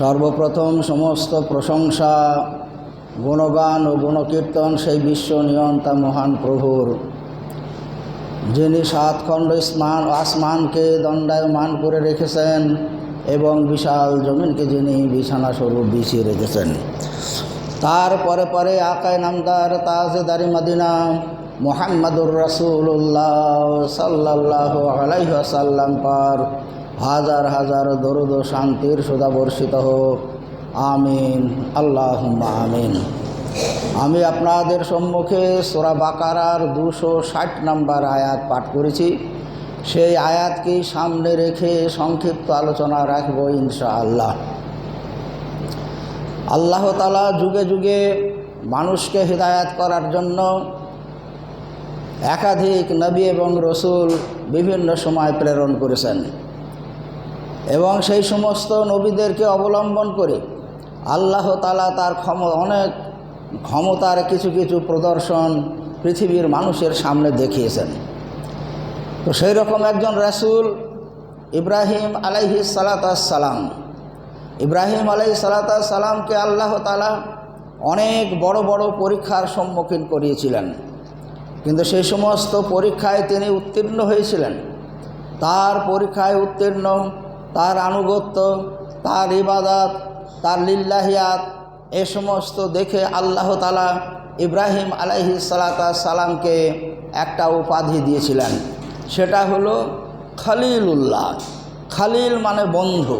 সর্বপ্রথম সমস্ত প্রশংসা, গুণগান ও গুণকীর্তন সেই বিশ্ব নিয়ন্তা মহান প্রভুর। যিনি সাত খণ্ড স্মান আসমানকে দণ্ডায়মান করে রেখেছেন এবং বিশাল জমিনকে যিনি বিছানা স্বরূপ বিছিয়ে রেখেছেন। তার পরে পরে আকায় নামদার তাজেদারি মদিনা মোহাম্মদুর রসুল্লাহ সাল্লাহ আলাইসাল্লাম পার হাজার হাজার দরুদ শান্তির সুদা বর্ষিত হোক। আমিন। আল্লাহ আমিন। আমি আপনাদের সম্মুখে সোরা বাকারার দুশো ষাট নম্বর আয়াত পাঠ করেছি। সেই আয়াতকেই সামনে রেখে সংক্ষিপ্ত আলোচনা রাখব ইনশাআল্লাহ। আল্লাহ তালা যুগে যুগে মানুষকে হৃদায়াত করার জন্য একাধিক নবী এবং রসুল বিভিন্ন সময় প্রেরণ করেছেন। এবং সেই সমস্ত নবীদেরকে অবলম্বন করে আল্লাহ তালা তার ক্ষম, অনেক ক্ষমতার কিছু কিছু প্রদর্শন পৃথিবীর মানুষের সামনে দেখিয়েছেন। তো সেই রকম একজন রাসুল ইব্রাহিম আলাইহি সালাতাম ইব্রাহিম আলাই সালাতামকে আল্লাহ তালা অনেক বড় বড় পরীক্ষার সম্মুখীন করিয়েছিলেন। কিন্তু সেই সমস্ত পরীক্ষায় তিনি উত্তীর্ণ হয়েছিলেন। তার পরীক্ষায় উত্তীর্ণ তার আনুগত্য, তার ইবাদাত, তার লিল্লাহিয়াত, এ সমস্ত দেখে আল্লাহ তালা ইব্রাহিম আলাইহি সালাতা সালামকে একটা উপাধি দিয়েছিলেন। সেটা হলো খালিলুল্লাহ। খালিল মানে বন্ধু।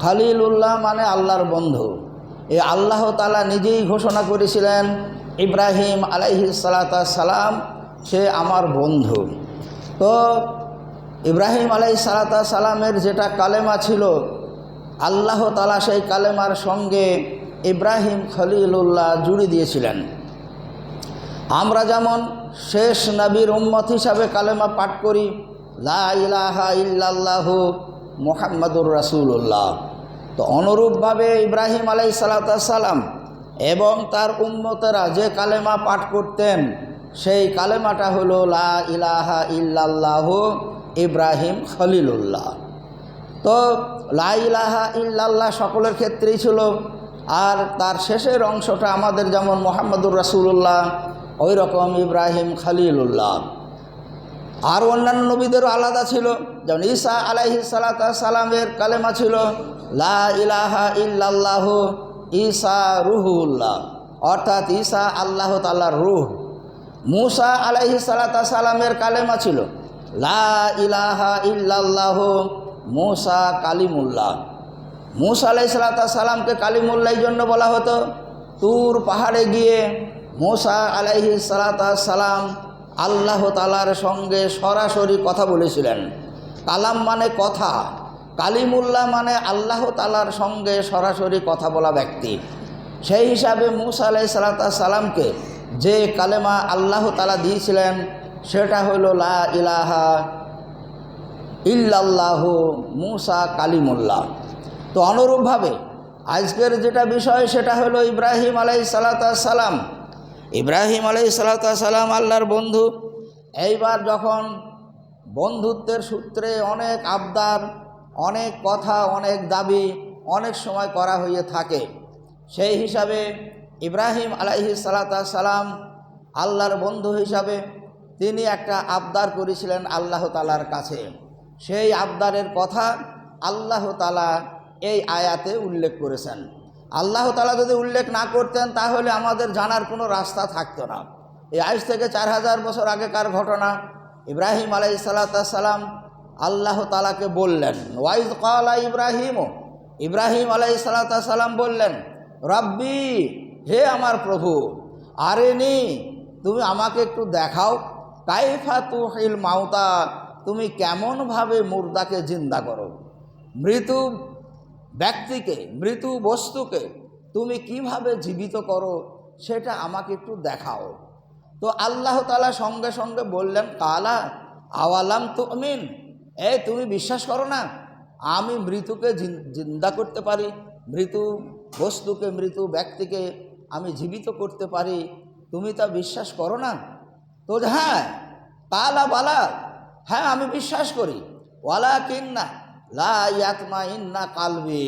খালিলুল্লাহ মানে আল্লাহর বন্ধু। এই আল্লাহ তালা নিজেই ঘোষণা করেছিলেন, ইব্রাহিম আলাইহি সালাতা সালাম সে আমার বন্ধু। তো ইব্রাহিম আলাই সালাতা সালামের যেটা কালেমা ছিল, আল্লাহ তালা সেই কালেমার সঙ্গে ইব্রাহিম খলিলুল্লাহ জুড়ে দিয়েছিলেন। আমরা যেমন শেষ নবীর উম্মত হিসাবে কালেমা পাঠ করি, লা ইলাহা মোহাম্মদুর রাসুল্লাহ তো অনুরূপভাবে ইব্রাহিম আলাই সালাম এবং তার উম্মতেরা যে কালেমা পাঠ করতেন, সেই কালেমাটা হলো লা ইলাহা ইল্লাল্লাহ ইব্রাহিম খলিলুল্লাহ। তো লা ইলাহা ইল্লাল্লাহ সকলের ক্ষেত্রেই ছিল। আর তার শেষের অংশটা আমাদের যেমন মোহাম্মদুর রাসুল্লাহ ওই রকম ইব্রাহিম খালিলুল্লাহ। আর অন্যান্য নবীদেরও আলাদা ছিল। যেমন ঈসা সালাতা সালামের কালেমা ছিল, লা ইলাহা ঈসা রুহুল্লাহ। অর্থাৎ ঈসা আল্লাহ তাল্লার রুহ। মুসা সালাতা সালামের কালেমা ছিল। লা ইলাহা ইল্লাল্লাহ মুসা কালিমুল্লাহ। মুসা আলাই সালাতা সালামকে কালিমুল্লাহ জন্য বলা হতো। তুর পাহাড়ে গিয়ে মোসা আলাইহি সালাম আল্লাহ তালার সঙ্গে সরাসরি কথা বলেছিলেন। কালাম মানে কথা, কালিমুল্লাহ মানে আল্লাহ তালার সঙ্গে সরাসরি কথা বলা ব্যক্তি। সেই হিসাবে মুসা আলাই সালাতা সালামকে যে কালেমা আল্লাহ তালা দিয়েছিলেন সেটা হলো লা ইলাহা ইল্লাল্লাহ মুসা কালিমুল্লাহ। তো অনুরূপভাবে আজকের যেটা বিষয় সেটা হলো ইব্রাহিম আলাই সালাম। ইব্রাহিম আলাই সালাতা সালাম আল্লাহর বন্ধু। এইবার যখন বন্ধুত্বের সূত্রে অনেক আবদার, অনেক কথা, অনেক দাবি, অনেক সময় করা হয়ে থাকে, সেই হিসাবে ইব্রাহিম আলাইহি সালাতা সালাম আল্লাহর বন্ধু হিসাবে তিনি একটা আবদার করেছিলেন আল্লাহ তালার কাছে। সেই আবদারের কথা আল্লাহ তালা এই আয়াতে উল্লেখ করেছেন। আল্লাহ তালা যদি উল্লেখ না করতেন, তাহলে আমাদের জানার কোনো রাস্তা থাকতো না। এই আজ থেকে চার হাজার বছর আগেকার ঘটনা, ইব্রাহিম আলাই সালাম আল্লাহ তালাকে বললেন ওয়াইজ কালা ইব্রাহিম? ইব্রাহিম আলাই সালাম বললেন, রব্বি, হে আমার প্রভু আরেনি তুমি আমাকে একটু দেখাও কাইফা তুহিল মাউতা, তুমি কেমনভাবে মুর্দাকে জিন্দা করো? মৃত ব্যক্তিকে, মৃত্যু বস্তুকে তুমি কীভাবে জীবিত করো, সেটা আমাকে একটু দেখাও। তো আল্লাহ তালা সঙ্গে সঙ্গে বললেন, কালা আওয়ালাম তো আমিন এই তুমি বিশ্বাস করো না, আমি মৃত্যুকে জিন্দা করতে পারি মৃত বস্তুকে মৃত ব্যক্তিকে আমি জীবিত করতে পারি। তুমি তা বিশ্বাস করো না? তো হ্যাঁ কালা বালা হ্যাঁ আমি বিশ্বাস করি। ওয়ালা কিন্না লা ইয়াতমা ইন্না কালবি।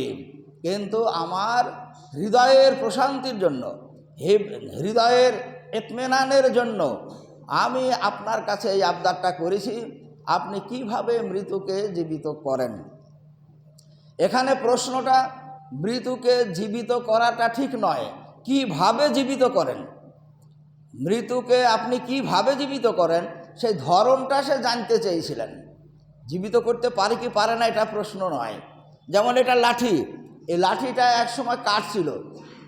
কিন্তু আমার হৃদয়ের প্রশান্তির জন্য হৃদয়ের এতমেনানের জন্য আমি আপনার কাছে এই আবদারটা করেছি, আপনি কীভাবে মৃত্যুকে জীবিত করেন? এখানে প্রশ্নটা মৃত্যুকে জীবিত করাটা ঠিক নয়, কীভাবে জীবিত করেন? মৃত্যুকে আপনি কীভাবে জীবিত করেন? সেই ধরনটা সে জানতে চেয়েছিলেন। জীবিত করতে পারে কি পারে না এটা প্রশ্ন নয়। যেমন এটা লাঠি। এই লাঠিটা একসময় কাঠ ছিল।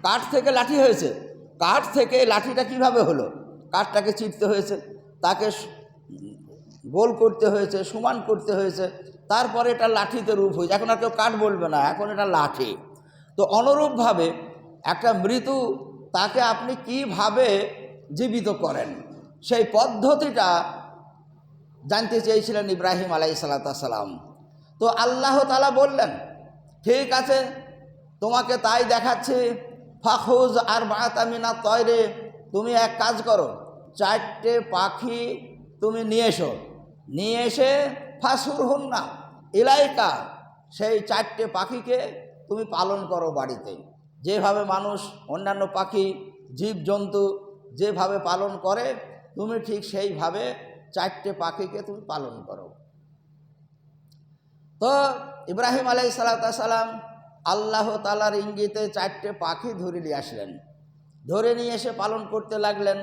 কাঠ থেকে লাঠি হয়েছে। কাঠ থেকে লাঠিটা কীভাবে হলো? কাঠটাকে চিরতে হয়েছে। তাকে গোল করতে হয়েছে, সমান করতে হয়েছে। তারপরে এটা লাঠিতে রূপ হয়েছে। এখন আর কেউ কাঠ বলবে না। এখন এটা লাঠি। তো অনুরূপভাবে একটা মৃত্যু তাকে আপনি কীভাবে জীবিত করেন। সেই পদ্ধতিটা জানতে চেয়েছিলেন ইব্রাহিম আলাই সালাতাম তো আল্লাহ তালা বললেন, ঠিক আছে, তোমাকে তাই দেখাচ্ছি। ফাখুজ আর বাতামিনা তয়রে, তুমি এক কাজ করো, চারটে পাখি তুমি নিয়ে এসো। নিয়ে এসে ফাঁসুর হন না ইলাইকা, সেই চারটে পাখিকে তুমি পালন করো বাড়িতে। যেভাবে মানুষ অন্যান্য পাখি, জীবজন্তু যেভাবে পালন করে, তুমি ঠিক সেইভাবে চারটে পাখিকে তুমি পালন করো। তো ইব্রাহিম আলাই সালাম আল্লাহ তালার ইঙ্গিতে চারটে পাখি ধরে নিয়ে আসলেন। ধরে নিয়ে এসে পালন করতে লাগলেন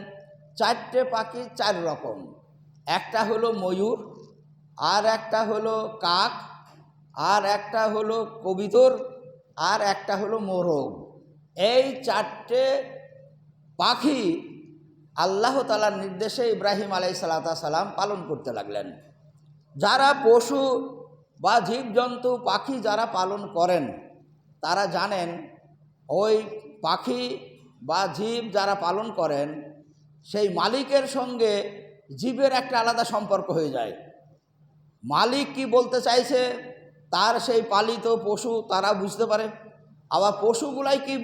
চারটে পাখি চার রকম। একটা হলো ময়ূর, আর একটা হলো কাক, আর একটা হলো কবিতর, আর একটা হলো মোরগ। এই চারটে পাখি আল্লাহ তালার নির্দেশে ইব্রাহিম আলাই সালাম পালন করতে লাগলেন। যারা পশু বা জীবজন্তু, পাখি যারা পালন করেন, তারা জানেন, ওই পাখি বা জীব যারা পালন করেন, সেই মালিকের সঙ্গে জীবের একটা আলাদা সম্পর্ক হয়ে যায়। মালিক কি বলতে চাইছে? তার সেই পালিত পশু তারা বুঝতে পারে। আবার পশুগুলাই কি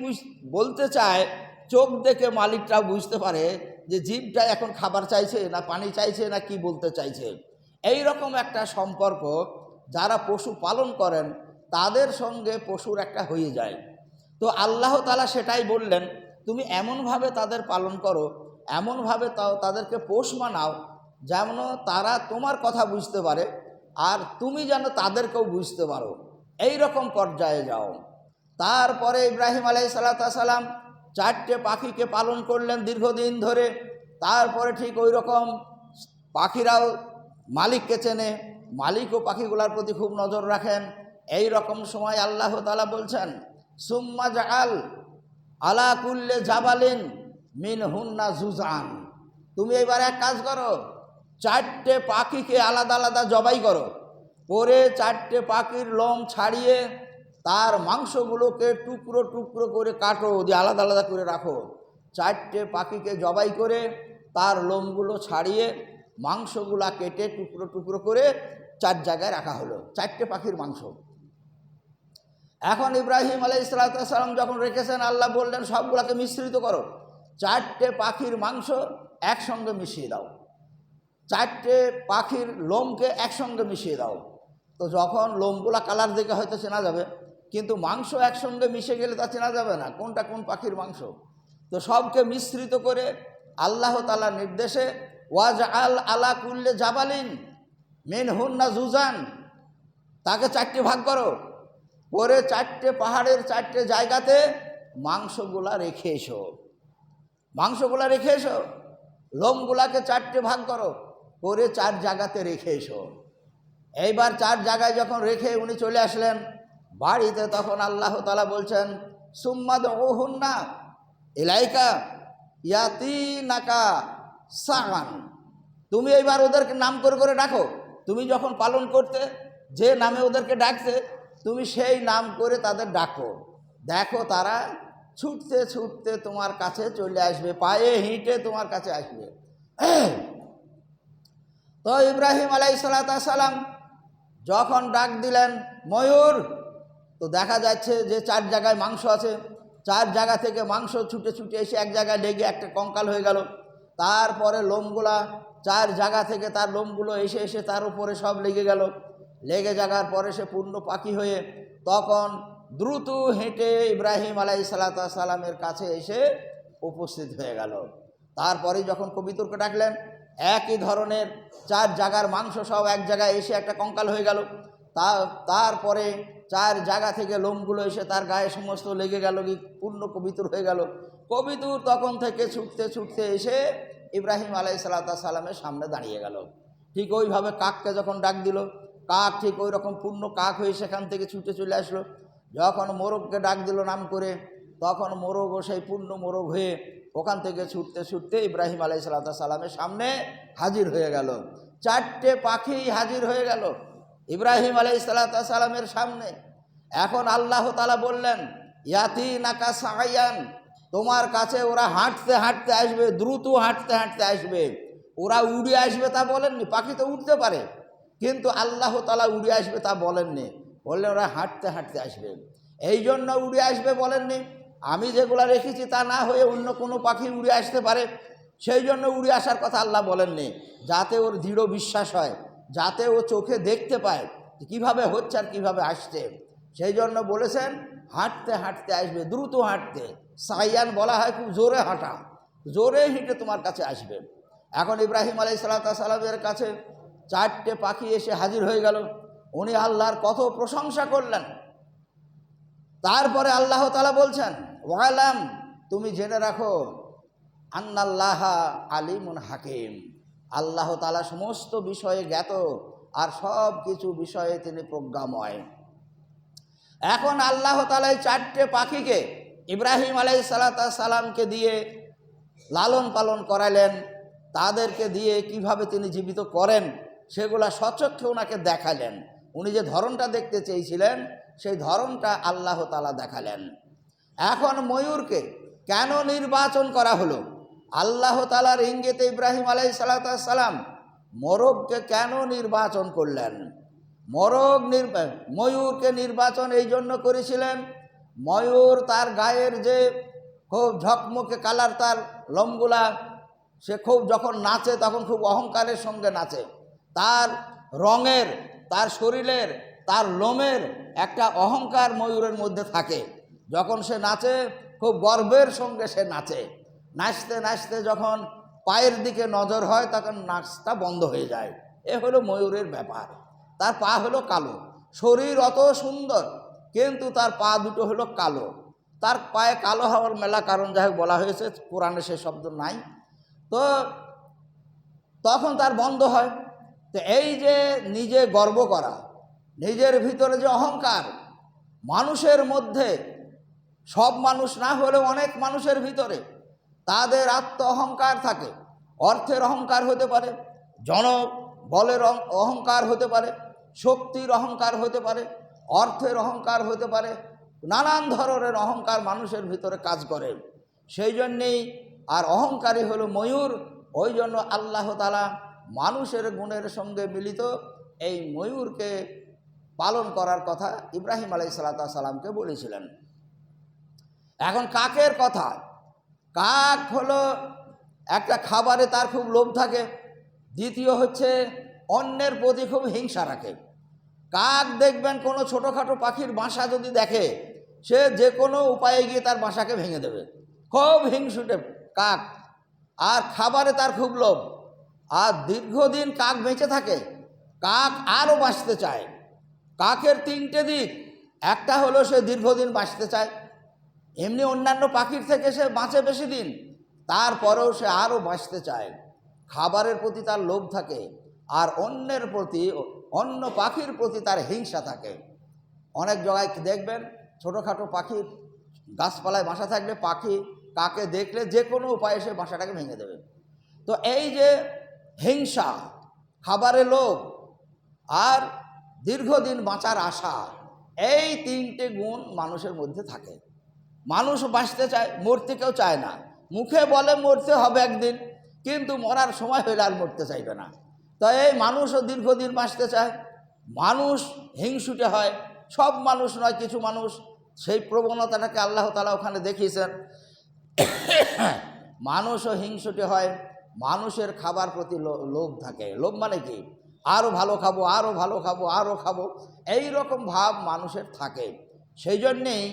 বলতে চায়, চোখ দেখে মালিকটা বুঝতে পারে যে জীবটা এখন খাবার চাইছে, না পানি চাইছে, না কি বলতে চাইছে। এই রকম একটা সম্পর্ক যারা পশু পালন করেন, তাদের সঙ্গে পশুর একটা হয়ে যায়। তো আল্লাহ তালা সেটাই বললেন, তুমি এমনভাবে তাদের পালন করো, এমনভাবে তাও তাদেরকে পোষ মানাও, যেন তারা তোমার কথা বুঝতে পারে, আর তুমি যেন তাদেরকেও বুঝতে পারো। এই রকম পর্যায়ে যাও। তারপরে ইব্রাহিম আলাই সালাম চারটে পাখিকে পালন করলেন দীর্ঘদিন ধরে। তারপরে ঠিক ওই রকম পাখিরাও মালিককে চেনে। মালিকও পাখিগুলোর প্রতি খুব নজর রাখেন। এই রকম সময় আল্লাহ তালা বলছেন, সুম্মা জাল আলা কুল্লে জাবালিন মিন হুন্না জুজান তুমি এবার এক কাজ করো, চারটে পাখিকে আলাদা আলাদা জবাই করো। পরে চারটে পাখির লোম ছাড়িয়ে তার মাংসগুলোকে টুকরো টুকরো করে কাটো, দিয়ে আলাদা আলাদা করে রাখো। চারটে পাখিকে জবাই করে তার লোমগুলো ছাড়িয়ে মাংসগুলা কেটে টুকরো টুকরো করে চার জায়গায় রাখা হলো, চারটে পাখির মাংস। এখন ইব্রাহিম আলাই সালাম যখন রেখেছেন, আল্লাহ বললেন, সবগুলাকে মিশ্রিত করো। চারটে পাখির মাংস একসঙ্গে মিশিয়ে দাও। চারটে পাখির লোমকে একসঙ্গে মিশিয়ে দাও। তো যখন লোমগুলা কালার দেখে হয়তো চেনা যাবে কিন্তু মাংস একসঙ্গে মিশে গেলে তা চেনা যাবে না, কোনটা কোন পাখির মাংস। তো সবকে মিশ্রিত করে আল্লাহ তালার নির্দেশে ওয়াজ আল আলা কুল্লে জাবালিন মেন হুন্না জুজান। তাকে চারটে ভাগ করো। করে চারটে পাহাড়ের চারটে জায়গাতে মাংসগুলা রেখে এসো। মাংসগুলা রেখে এসো। লোমগুলাকে চারটে ভাগ করো। করে চার জায়গাতে রেখে এসো। এইবার চার জায়গায় যখন রেখে উনি চলে আসলেন বাড়িতে তখন আল্লাহ তালা বলছেন সুম্মাদ ওহুন্না এলাইকা ইয়াতি নাকা সাগান তুমি এইবার ওদেরকে নাম করে করে ডাকো। তুমি যখন পালন করতে, যে নামে ওদেরকে ডাকতে তুমি সেই নাম করে তাদের ডাকো। দেখো তারা ছুটতে ছুটতে তোমার কাছে চলে আসবে, পায়ে হিঁটে তোমার কাছে আসবে। তো ইব্রাহিম আলাই সালাম যখন ডাক দিলেন, ময়ূর তো দেখা যাচ্ছে যে চার জায়গায় মাংস আছে। চার জায়গা থেকে মাংস ছুটে ছুটে এসে এক জায়গায় লেগে একটা কঙ্কাল হয়ে গেল। তারপরে লোমগুলা চার জায়গা থেকে তার লোমগুলো এসে এসে তার উপরে সব লেগে গেল। লেগে যাওয়ার পরে সে পূর্ণ পাখি হয়ে তখন দ্রুত হেঁটে ইব্রাহিম আলাই সালামের কাছে এসে উপস্থিত হয়ে গেল। তারপরে যখন কবিতরকে ডাকলেন, একই ধরনের চার জায়গার মাংস সব এক জায়গায় এসে একটা কঙ্কাল হয়ে গেল। তা, তারপরে চার জায়গা থেকে লোমগুলো এসে তার গায়ে সমস্ত লেগে গেল কি পূর্ণ কবিতুর হয়ে গেল। কবিতুর তখন থেকে ছুটতে ছুটতে এসে ইব্রাহিম আলাই সালামের সামনে দাঁড়িয়ে গেল। ঠিক ওইভাবে কাককে যখন ডাক দিল, কাক ঠিক ওই রকম পূর্ণ কাক হয়ে সেখান থেকে ছুটে চলে আসলো। যখন মোরগকে ডাক দিল নাম করে, তখন মোরগও সেই পূর্ণ মোরগ হয়ে ওখান থেকে ছুটতে ছুটতে ইব্রাহিম আলাই সালামের সামনে হাজির হয়ে গেল। চারটে পাখি হাজির হয়ে গেল। ইব্রাহিম আলাই সালামের সামনে। এখন আল্লাহ তালা বললেন ইয়াতি নাকা সাহাইয়ান তোমার কাছে ওরা হাঁটতে হাঁটতে আসবে, দ্রুত হাঁটতে হাঁটতে আসবে। ওরা উড়ে আসবে তা বলেননি, পাখি তো উঠতে পারে। কিন্তু আল্লাহ তালা উড়ে আসবে তা বলেননি, বললেন ওরা হাঁটতে হাঁটতে আসবে। এই জন্য উড়ে আসবে বলেননি, আমি যেগুলো রেখেছি তা না হয়ে অন্য কোনো পাখি উড়ে আসতে পারে। সেই জন্য উড়ে আসার কথা আল্লাহ বলেননি, যাতে ওর দৃঢ় বিশ্বাস হয়। যাতে ও চোখে দেখতে পায় কীভাবে হচ্ছে আর কীভাবে আসছে। সেই জন্য বলেছেন, হাঁটতে হাঁটতে আসবে, দ্রুত হাঁটতে। সাইয়ান বলা হয় খুব জোরে হাঁটা। জোরে হেঁটে তোমার কাছে আসবে। এখন ইব্রাহিম আলাই সালামের কাছে চারটে পাখি এসে হাজির হয়ে গেল। উনি আল্লাহর কত প্রশংসা করলেন। তারপরে আল্লাহ তালা বলছেন, ওয়ালাম, তুমি জেনে রাখো, আন্নাল্লাহ আলিমুন হাকিম। আল্লাহ তালা সমস্ত বিষয়ে জ্ঞাত আর সব কিছু বিষয়ে তিনি প্রজ্ঞাময়। এখন আল্লাহ তালা চারটে পাখিকে ইব্রাহিম আলাই সালাতা সালামকে দিয়ে লালন পালন করালেন। তাদেরকে দিয়ে কীভাবে তিনি জীবিত করেন সেগুলা সচক্ষে ওনাকে দেখালেন। উনি যে ধরনটা দেখতে চেয়েছিলেন, সেই ধরনটা আল্লাহ তালা দেখালেন। এখন ময়ূরকে কেন নির্বাচন করা হলো? আল্লাহ তালার ইঙ্গিতে ইব্রাহিম আলাই সালাম মোরগকে কেন নির্বাচন করলেন? মোরগ ময়ূরকে নির্বাচন এই জন্য করেছিলেন। ময়ূর তার গায়ের যে খুব ঝকমকে কালার তার লমগুলা সে খুব যখন নাচে তখন খুব অহংকারের সঙ্গে নাচে। তার রঙের, তার শরীরের, তার লোমের একটা অহংকার ময়ূরের মধ্যে থাকে। যখন সে নাচে, খুব গর্বের সঙ্গে সে নাচে। নাচতে নাচতে যখন পায়ের দিকে নজর হয়, তখন নাচটা বন্ধ হয়ে যায়। এ হলো ময়ূরের ব্যাপার। তার পা হলো কালো। শরীর অত সুন্দর, কিন্তু তার পা দুটো হলো কালো। তার পায়ে কালো হওয়ার মেলা কারণ যাই বলা হয়েছে কোরআনে সে শব্দ নাই। তো তখন তার বন্ধ হয়। তো এই যে নিজে গর্ব করা, নিজের ভিতরে যে অহংকার, মানুষের মধ্যে, সব মানুষ না হলেও অনেক মানুষের ভিতরে তাদের আত্ম অহংকার থাকে। অর্থের অহংকার হতে পারে জন বলের অহংকার হতে পারে, শক্তির অহংকার হতে পারে, অর্থের অহংকার হতে পারে, নানান ধরনের অহংকার মানুষের ভিতরে কাজ করে। সেই জন্যেই আর অহংকারী হলো ময়ূর, ওই জন্য আল্লাহ তালা মানুষের গুণের সঙ্গে মিলিত এই ময়ূরকে পালন করার কথা ইব্রাহিম আলাই সাল্লা সাল্লামকে বলেছিলেন। এখন কাকের কথা? কাক হলো, একটা খাবারে তার খুব লোভ থাকে, দ্বিতীয় হচ্ছে অন্যের প্রতি খুব হিংসা রাখে। কাক দেখবেন কোনো ছোটোখাটো পাখির বাসা যদি দেখে, সে যে কোনো উপায়ে গিয়ে তার বাসাকে ভেঙে দেবে। খুব হিংসুটে কাক। আর খাবারে তার খুব লোভ। আর দীর্ঘদিন কাক বেঁচে থাকে, কাক আরও বাঁচতে চায়। কাকের তিনটে দিক, একটা হলো সে দীর্ঘদিন বাঁচতে চায় এমনি অন্যান্য পাখির থেকে সে বাঁচে বেশি দিন, তারপরেও সে আরও বাঁচতে চায়। খাবারের প্রতি তার লোভ থাকে, আর অন্যের প্রতি, অন্য পাখির প্রতি তার হিংসা থাকে। অনেক জায়গায় দেখবেন, ছোটোখাটো পাখির গাছপালায় বাসা থাকলে পাখি কাকে দেখলে যে কোনো উপায়ে সে বাসাটাকে ভেঙে দেবে। তো এই যে হিংসা, খাবারের লোভ, আর দীর্ঘদিন বাঁচার আশা, এই তিনটে গুণ মানুষের মধ্যে থাকে। মানুষ বাঁচতে চায়, মরতে কেউ চায় না। মুখে বলে মরতে হবে একদিন, কিন্তু মরার সময় হইলে আর মরতে চাইবে না। তো এই মানুষও দীর্ঘদিন বাঁচতে চায়। মানুষ হিংসুটে হয়, সব মানুষ নয়, কিছু মানুষ। সেই প্রবণতাটাকে আল্লাহ তালা ওখানে দেখিয়েছেন। মানুষও হিংসুটে হয়, মানুষের খাবার প্রতি লোভ থাকে। লোভ মানে কি? আরও ভালো খাব আরও ভালো খাব আরও খাব। এই রকম ভাব মানুষের থাকে। সেই জন্যেই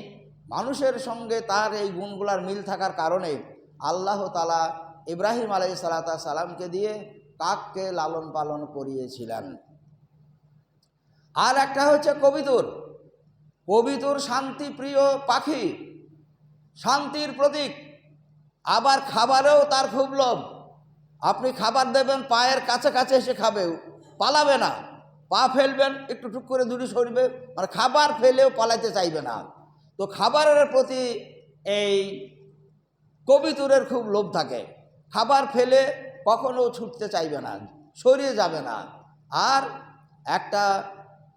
মানুষের সঙ্গে তার এই গুণগুলার মিল থাকার কারণে আল্লাহ তালা ইব্রাহিম আলাই সালাতা সালামকে দিয়ে কাককে লালন পালন করিয়েছিলেন। আর একটা হচ্ছে কবিতুর। কবিতুর শান্তিপ্রিয় পাখি, শান্তির প্রতীক। আবার খাবারেও তার খুব লোভ। আপনি খাবার দেবেন, পায়ের কাছে কাছে এসে খাবেও পালাবে না। পা ফেলবেন, একটু টুক করে দূরে সরবে মানে খাবার ফেলেও পালাতে চাইবে না। তো খাবারের প্রতি এই কবিতুরের খুব লোভ থাকে। খাবার ফেলে কখনো ছুটতে চাইবে না, সরিয়ে যাবে না। আর একটা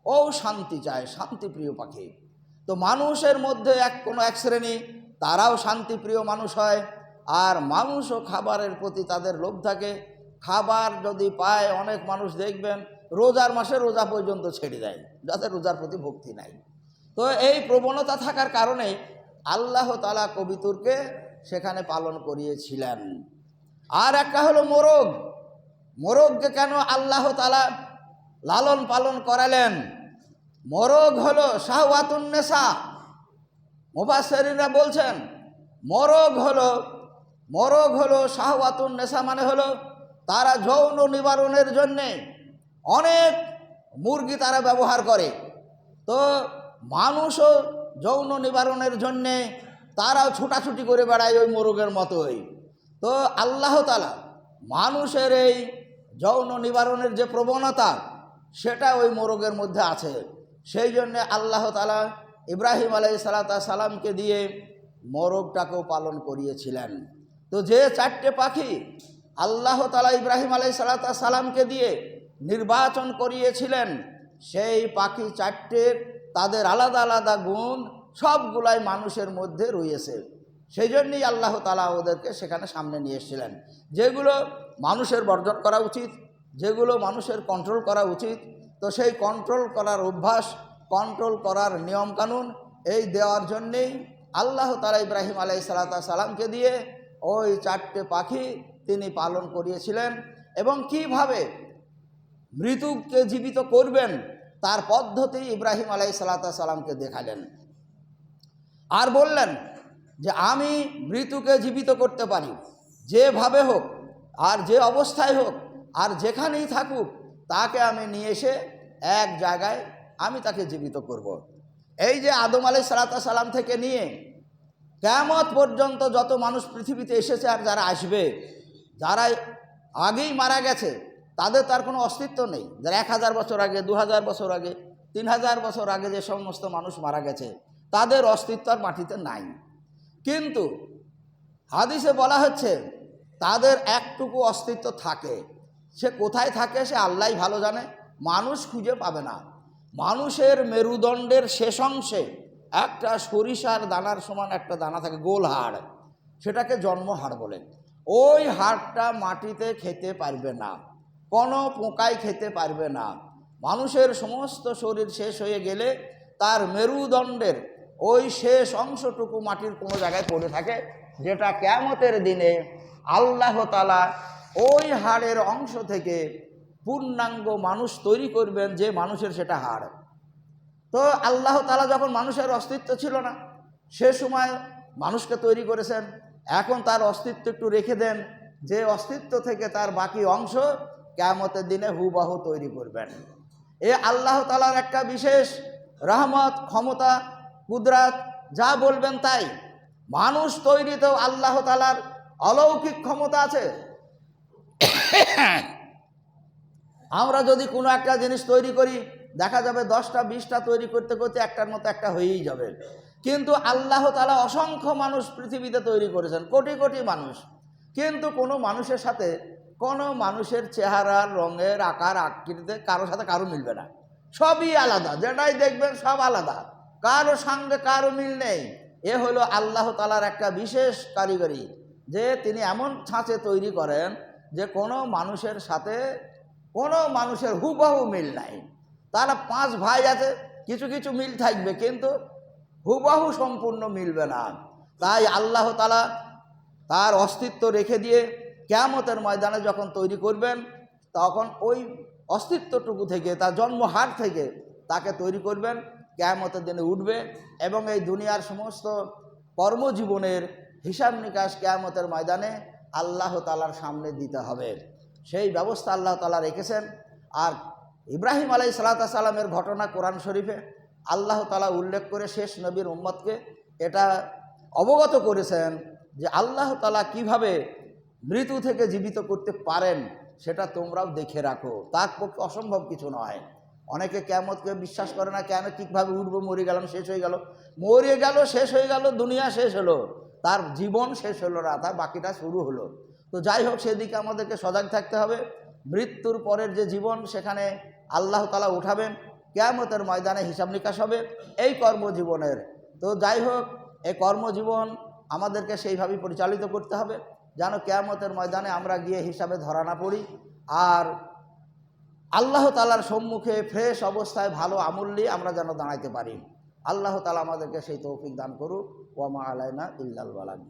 ও শান্তি চায়, শান্তিপ্রিয় পাখি। তো মানুষের মধ্যে এক কোনো এক শ্রেণি, তারাও শান্তিপ্রিয় মানুষ হয়। আর মানুষও খাবারের প্রতি তাদের লোভ থাকে। খাবার যদি পায়, অনেক মানুষ দেখবেন, রোজার মাসে রোজা পর্যন্ত ছেড়ে দেয় যাদের রোজার প্রতি ভক্তি নাই। তো এই প্রবণতা থাকার কারণে আল্লাহ তালা কবিতুরকে সেখানে পালন করিয়েছিলেন। আর একটা হলো মোরগ। মোরগকে কেন আল্লাহ তালা লালন পালন করালেন? মোরগ হলো শাহওয়াতুন্নেসা মুবাসেরিরা বলছেন, মোরগ হলো মোরগ হলো শাহওয়াতুন নেশা মানে হলো তারা যৌন নিবারণের জন্যে অনেক মুরগি তারা ব্যবহার করে। তো মানুষও যৌন নিবারণের জন্যে তারাও ছুটাছুটি করে বেড়ায় ওই মোরগের মতোই। তো আল্লাহ তালা মানুষের এই যৌন নিবারণের যে প্রবণতা, সেটা ওই মোরগের মধ্যে আছে। সেই জন্যে আল্লাহ তালা ইব্রাহিম আলাই সালাতা সালামকে দিয়ে মোরগটাকেও পালন করিয়েছিলেন। তো যে চারটে পাখি আল্লাহ তালা ইব্রাহিম আলাই সালাতা সালামকে দিয়ে নির্বাচন করিয়েছিলেন, সেই পাখি চারটের তাদের আলাদা আলাদা গুণ সবগুলাই মানুষের মধ্যে রয়েছে। সেই জন্যই আল্লাহ তালা ওদেরকে সেখানে সামনে নিয়ে এসেছিলেন। যেগুলো মানুষের বর্জন করা উচিত, যেগুলো মানুষের কন্ট্রোল করা উচিত, তো সেই কন্ট্রোল করার অভ্যাস কন্ট্রোল করার নিয়মকানুন এই দেওয়ার জন্যেই আল্লাহ তালা ইব্রাহিম আলাই সালাতা সালামকে দিয়ে ওই চারটে পাখি তিনি পালন করিয়েছিলেন। এবং কীভাবে মৃত্যুকে জীবিত করবেন তার পদ্ধতি ইব্রাহিম আলাই সালাতা সালামকে দেখালেন আর বললেন যে, আমি মৃত্যুকে জীবিত করতে পারি যেভাবে হোক, আর যে অবস্থায় হোক, আর যেখানেই থাকুক, তাকে আমি নিয়ে এসে এক জায়গায় আমি তাকে জীবিত করব। এই যে আদম আলাই সালাতা সালাম থেকে নিয়ে কেমত পর্যন্ত যত মানুষ পৃথিবীতে এসেছে আর যারা আসবে যারা আগেই মারা গেছে তাদের তার কোনো অস্তিত্ব নেই। যারা এক হাজার বছর আগে, দু হাজার বছর আগে, তিন হাজার বছর আগে যে সমস্ত মানুষ মারা গেছে, তাদের অস্তিত্ব আর মাটিতে নাই। কিন্তু হাদিসে বলা হচ্ছে, তাদের একটুকু অস্তিত্ব থাকে। সে কোথায় থাকে সে আল্লাহ ভালো জানে, মানুষ খুঁজে পাবে না। মানুষের মেরুদণ্ডের শেষ অংশে একটা সরিষার দানার সমান একটা দানা থাকে, গোল হাড়। সেটাকে জন্ম হাড় বলে। ওই হাড়টা মাটিতে খেতে পারবে না। কোনো পোকায় খেতে পারবে না। মানুষের সমস্ত শরীর শেষ হয়ে গেলে তার মেরুদণ্ডের ওই শেষ অংশটুকু মাটির কোনো জায়গায় পড়ে থাকে, যেটা কেমতের দিনে আল্লাহ তালা ওই হাড়ের অংশ থেকে পূর্ণাঙ্গ মানুষ তৈরি করবেন যে মানুষের সেটা হাড়। তো আল্লাহ তালা যখন মানুষের অস্তিত্ব ছিল না, সে সময় মানুষকে তৈরি করেছেন। এখন তার অস্তিত্ব একটু রেখে দেন যে অস্তিত্ব থেকে তার বাকি অংশ কেয়ামতের দিনে হুবাহু তৈরি করবেন। এ আল্লাহ তালার একটা বিশেষ রহমত, ক্ষমতা, কুদরাত, যা বলবেন তাই। মানুষ তৈরিতেও আল্লাহ তালার অলৌকিক ক্ষমতা আছে। আমরা যদি কোনো একটা জিনিস তৈরি করি, দেখা যাবে দশটা, বিশটা তৈরি করতে করতে একটার মতো একটা হয়েই যাবে। কিন্তু আল্লাহ তালা অসংখ্য মানুষ পৃথিবীতে তৈরি করেছেন, কোটি কোটি মানুষ। কিন্তু কোনো মানুষের সাথে কোনো মানুষের চেহারা, রঙের আকার, আকৃতিতে কারোর সাথে কারও মিলবে না। সবই আলাদা, যেটাই দেখবেন সব আলাদা। কারও সঙ্গে কারও মিল নেই। এ হলো আল্লাহ তালার একটা বিশেষ কারিগরি, যে তিনি এমন ছাঁচে তৈরি করেন যে কোনো মানুষের সাথে কোনো মানুষের হুবহু মিল নাই। তারা পাঁচ ভাই আছে, কিছু কিছু মিল থাকবে, কিন্তু হুবহু সম্পূর্ণ মিলবে না। তাই আল্লাহ তালা তার অস্তিত্ব রেখে দিয়ে কেয়ামতের ময়দানে যখন তৈরি করবেন, তখন ওই অস্তিত্বটুকু থেকে, তার জন্মহাট থেকে তাকে তৈরি করবেন, কেয়ামতের দিনে উঠবে এবং এই দুনিয়ার সমস্ত কর্মজীবনের হিসাব নিকাশ কেয়ামতের ময়দানে আল্লাহ তালার সামনে দিতে হবে। সেই ব্যবস্থা আল্লাহ তালা রেখেছেন। আর ইব্রাহিম আলাই সালাতা সাল্লামের ঘটনা কোরআন শরীফে আল্লাহ তালা উল্লেখ করে শেষ নবীর উম্মতকে এটা অবগত করেছেন যে আল্লাহ তালা কীভাবে মৃত্যু থেকে জীবিত করতে পারেন, সেটা তোমরাও দেখে রাখো। তার পক্ষে অসম্ভব কিছু নয়। অনেকে কেমতকে বিশ্বাস করে না, কেন ঠিকভাবে উঠবো, মরে গেলাম, শেষ হয়ে গেল। মরে গেল, শেষ হয়ে গেল, দুনিয়া শেষ হলো। তার জীবন শেষ হলো না, তার বাকিটা শুরু হলো। তো যাই হোক, সেদিকে আমাদেরকে সজাগ থাকতে হবে। মৃত্যুর পরের যে জীবন, সেখানে আল্লাহ তালা উঠাবেন। কেয়ামতের ময়দানে হিসাব নিকাশ হবে। এই কর্মজীবনের। তো যাই হোক, এই কর্মজীবন আমাদেরকে সেইভাবেই পরিচালিত করতে হবে। যেন কেয়ামতের ময়দানে আমরা গিয়ে হিসাবে ধরা না পড়ি। আর আল্লাহ তালার সম্মুখে ফ্রেশ অবস্থায় ভালো আমল নিয়ে আমরা যেন দাঁড়াইতে পারি। আল্লাহ তালা আমাদেরকে সেই তৌফিক দান করুক। ওয়ামা আলাইনা ইল্লাল বালান